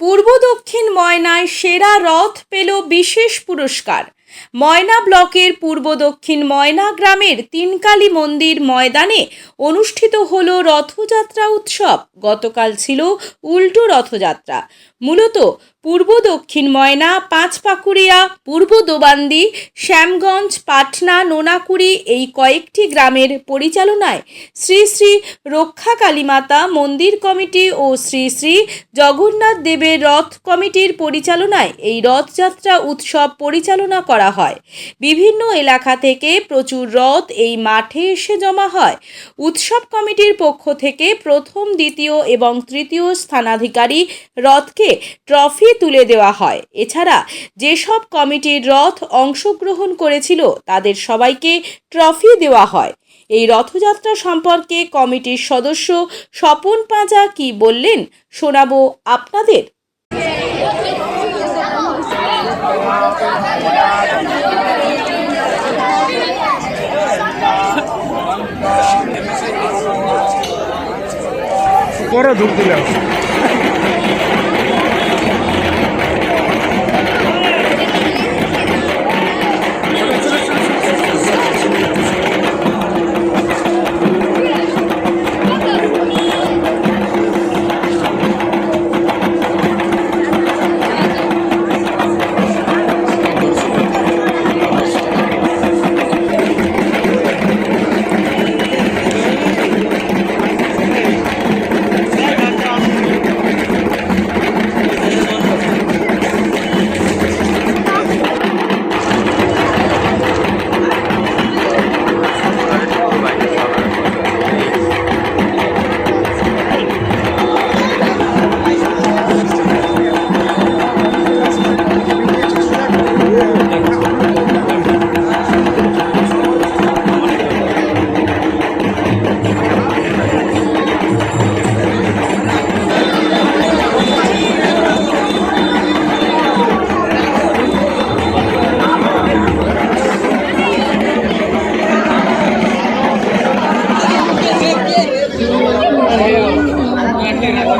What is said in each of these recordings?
পূর্ব দক্ষিণ ময়নায় সেরা রথ পেল বিশেষ পুরস্কার। ময়না ব্লকের পূর্ব দক্ষিণ ময়না গ্রামের তিনকালী মন্দির ময়দানে অনুষ্ঠিত হল রথযাত্রা উৎসব। গতকাল ছিল উল্টো রথযাত্রা। মূলত পূর্ব দক্ষিণ ময়না পাঁচপাকুড়িয়া পূর্ব দোবান্দি, শ্যামগঞ্জ, পাটনা, নোনাকুড়ি এই কয়েকটি গ্রামের পরিচালনায় শ্রী শ্রী রক্ষা কালীমাতা মন্দির কমিটি ও শ্রী শ্রী জগন্নাথ দেবের রথ কমিটির পরিচালনায় এই রথযাত্রা উৎসব পরিচালনা করা হয়। বিভিন্ন এলাকা থেকে প্রচুর রথ এই মাঠে এসে জমা হয়। উৎসব কমিটির পক্ষ থেকে প্রথম, দ্বিতীয় এবং তৃতীয় স্থানাধিকারী রথকে ট্রফি তুলে দেওয়া হয়। এছাড়া যেসব কমিটির রথ অংশগ্রহণ করেছিল, তাদের সবাইকে ট্রফি দেওয়া হয়। এই রথযাত্রা সম্পর্কে কমিটির সদস্য স্বপন পাঁজা কি বললেন, শোনাবো আপনাদের। পরে ঢুক দিলাম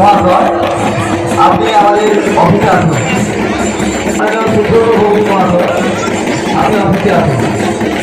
মহাশয় আপনি আমাদের অফিসে আসুন। মহাশয় আপনি অফিসে আসুন।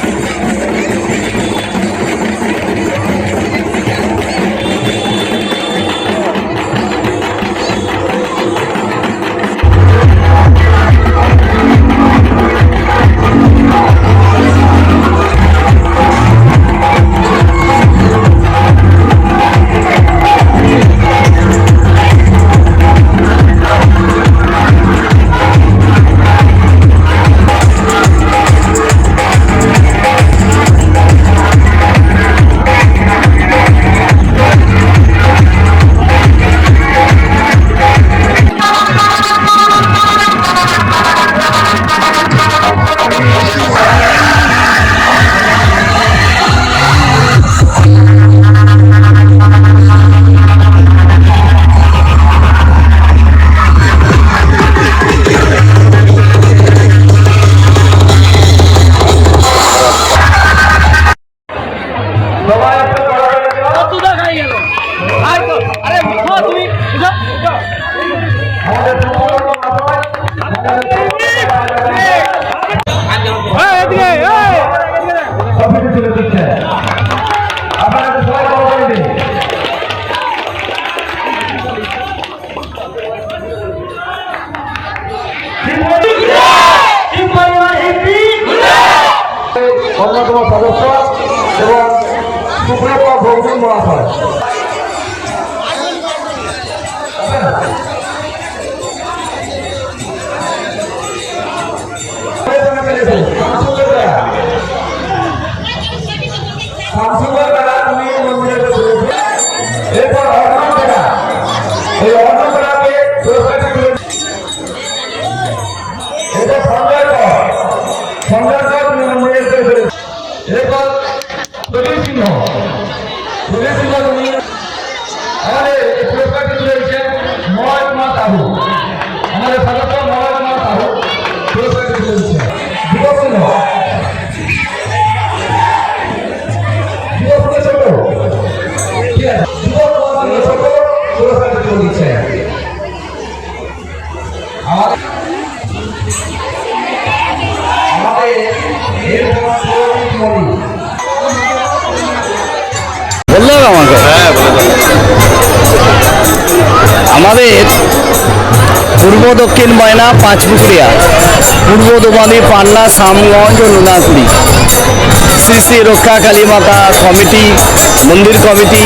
কৌশল বলা হয়। সঞ্জয় আমাকে আমাদের পূর্ব দক্ষিণ ময়না পাঁচপুকুরিয়া পূর্ব দোমালি পান্না সামগঞ্জ ও লুনাকুড়ি শ্রী শ্রী রক্ষা কালী মাতা কমিটি মন্দির কমিটি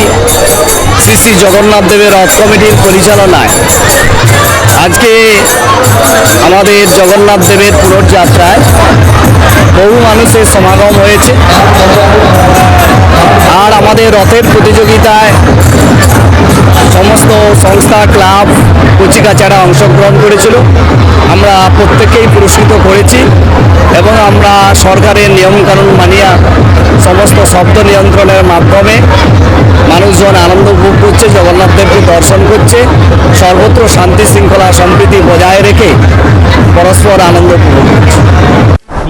শ্রী শ্রী জগন্নাথ দেবের রথ কমিটির পরিচালনায় আজকে আমাদের জগন্নাথ দেবের পুরোযাত্রায় বহু মানুষের সমাগম হয়েছে। আর আমাদের রথের প্রতিযোগিতায় সমস্ত সংস্থা, ক্লাব কচিকাচারা অংশগ্রহণ করেছিল। আমরা প্রত্যেকেই পুরস্কৃত করেছি এবং আমরা সরকারের নিয়মকানুন মানিয়া সমস্ত শব্দ নিয়ন্ত্রণের মাধ্যমে মানুষজন আনন্দ উপভোগ করছে জগন্নাথ দেবকে দর্শন করছে, সর্বত্র শান্তি শৃঙ্খলা সম্প্রীতি বজায় রেখে পরস্পর আনন্দ উপভোগ করছে।